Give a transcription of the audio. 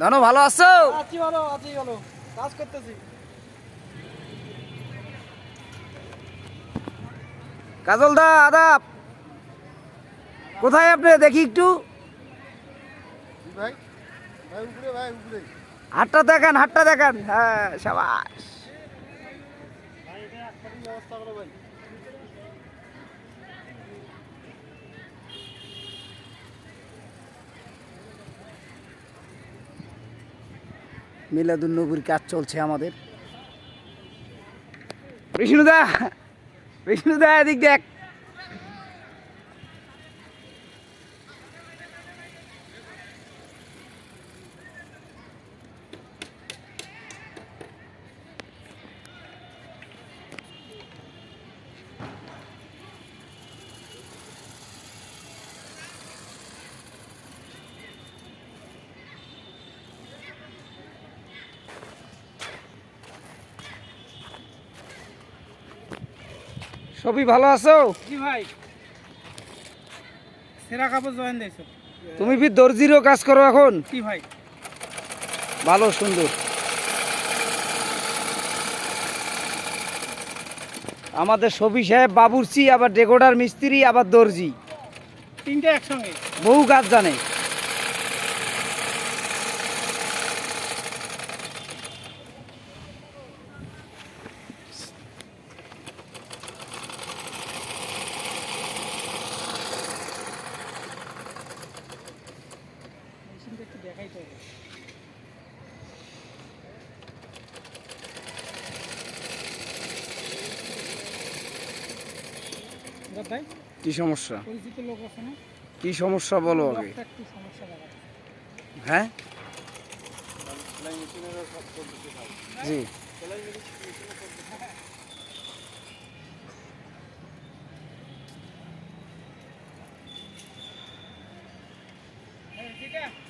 ধনু ভালো আছো? আছি ভালো আছি ভালো। কাজ করতেছি। কাজল দা আদাব। কোথায় আপনি? দেখি একটু। ভাই ভাই উপরে ভাই উপরে। হাটটা দেখান হাটটা দেখান। হ্যাঁ সাবাস। ভাই এটা একটা ব্যবস্থা করো ভাই। মিলাদুল নবীর কাজ চলছে আমাদের। বিষ্ণুদা বিষ্ণুদা এদিক দেখ। সবই ভালো আছো? জি ভাই। সেরা কাপড় জয়েন দিয়েছ। তুমি কি দর্জিরও কাজ করো এখন? কি ভাই। ভালো সুন্দর। আমাদের সবি সাহেব বাবুরচি আবার ডেকোডার মিস্ত্রি আবার দর্জি। তিনটে একসঙ্গে। বহু কাজ জানে। ভাই? কি সমস্যা? পরিচিত লোক আছে না? কি সমস্যা বলো আগে। একটু সমস্যা হ্যাঁ? জি। ঠিক আছে।